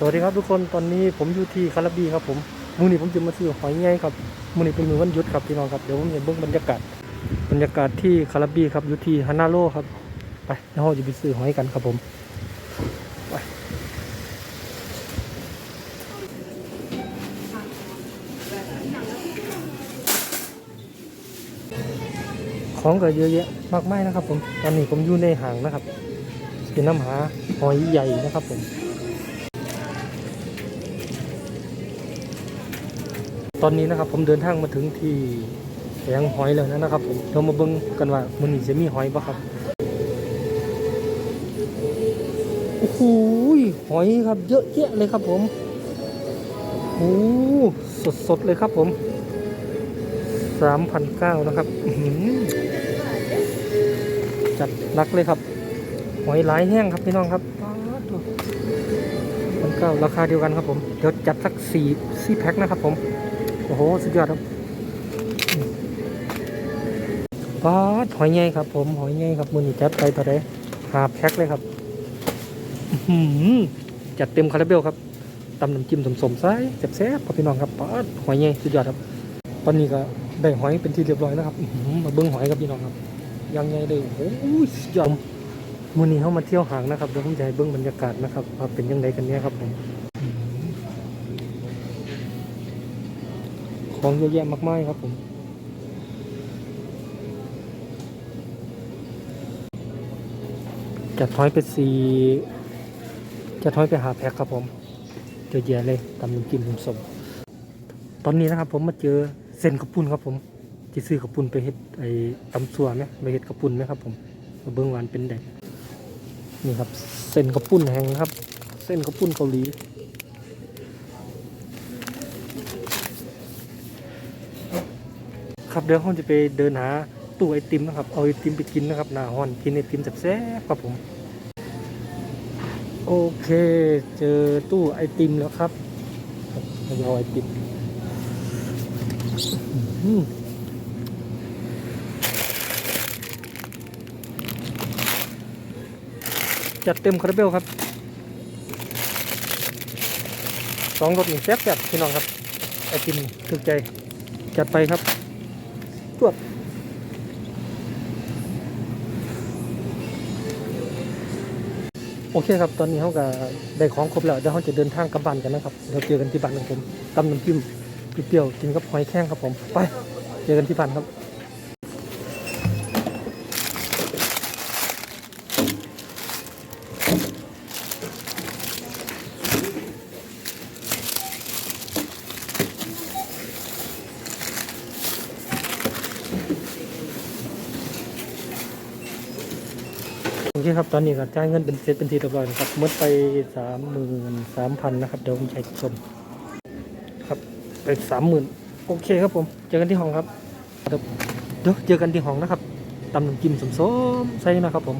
สวัสดีครับทุกคนตอนนี้ผมอยู่ที่คาราบีครับผมมือนี้ผมจะมาซื้อหอยใหญ่ครับมือนี้เป็นมือวันหยุดครับพี่น้องครับเดี๋ยวผมจะเบิ่งบรรยากาศบรรยากาศที่คาราบีครับอยู่ที่ฮานาโรครับไปเดี๋ยวเราจะไปซื้อหอยกันครับผมไปของก็เยอะแยะมากมายนะครับผมตอนนี้ผมอยู่ในห้างนะครับเป็นน้ำหาหอยใหญ่นะครับผม ตอนนี้นะครับผมเดินทางมาถึงที่แผงหอยแล้วนะครับผมเรามาเบิ่งกันว่ามันนี้จะมีหอยปะครับโอ้โหหอยครับเยอะแยะเลยครับผมโอ้สดสดๆเลยครับผมสามพันเก้านะครับจัดหนักเลยครับ หอยหลายแห้งครับพี่น้องครับพันเก้าราคาเดียวกันครับผม เดี๋ยวจัดสักสี่สี่แพ็คนะครับผม โอ้โห สุดยอดครับป๊าดหอยใหญ่ครับ ผม หอยใหญ่ครับมือนี้จัดไปต่อได้หาแพ็คเลยครับหืจัดเต็มคาราเบลครับตำน้ำจิ้มสมๆไส้แซ่บๆครับพี่น้องครับป๊าดหอยใหญ่สุดยอดครับ ตอนนี้ก็ได้หอยเป็นที่เรียบร้อยแล้วครับหือมาเบิ้งหอยครับพี่น้องครับ ยังไงเลยโอ้โหสุดยอดมือนี้เขามาเที่ยวหางนะครับเดี๋ยวผมจะให้เบิ้งบรรยากาศนะครับว่าเป็นยังไงกันเนี่ยครับผมอื้อหือ ของเยอะแยะมากมายครับผม จัดท้อยไปสีจัดท้อยไปหาแพ็คครับผมเยอะแยะเลยตำน้ำจิ้มสมตอนนี้นะครับผมมาเจอเส้นกระปุ่นครับผมจะซื้อกระปุ่นไปเฮ็ดไอ้ตำสัวไหมไปเฮ็ดกระปุ่นไหมครับผมมาเบิ้งวานเป็นแดงนี่ครับ เส้นกระปุ่นแห้งครับ เส้นกระปุ่นเกาหลี ครับเดี๋ยวเราจะไปเดินหาตู้ไอติมนะครับ เอาไอติมไปกินนะครับหน้าหอนกินไอติมแซ่บๆครับผม โอเค เจอตู้ไอติมแล้วครับครับเอาไอติมจัดเต็มคาราเบลครับสองรสหนึ่งแซ่บๆพี่น้องครับ ไอติมถูกใจ จัดไปครับ จวบโอเคครับ ตอนนี้เขาก็ได้ของครบแล้วเดี๋ยวเขาจะเดินทางกลับบ้านกันนะครับเดี๋ยวเจอกันที่บ้านของผมตำน้ำจิ้มเปรี้ยวกินกับหอยแข้งครับผม ไป เจอกันที่บ้านครับ อเคครับตอนนี้ก็จ่ายเงินเป็นเสร็จเป็นทีเรียบร้อยนะครับหมดไปสามหมื่นสามพันนะครับเดี๋ยวผมใช้ชมครับไปสามหมื่นโอเคครับผมเจอกันที่ห้องครับเดี๋ยวเดี๋ยวเจอกันที่ห้องนะครับตำน้ำจิ้มสมๆใส่นะครับผม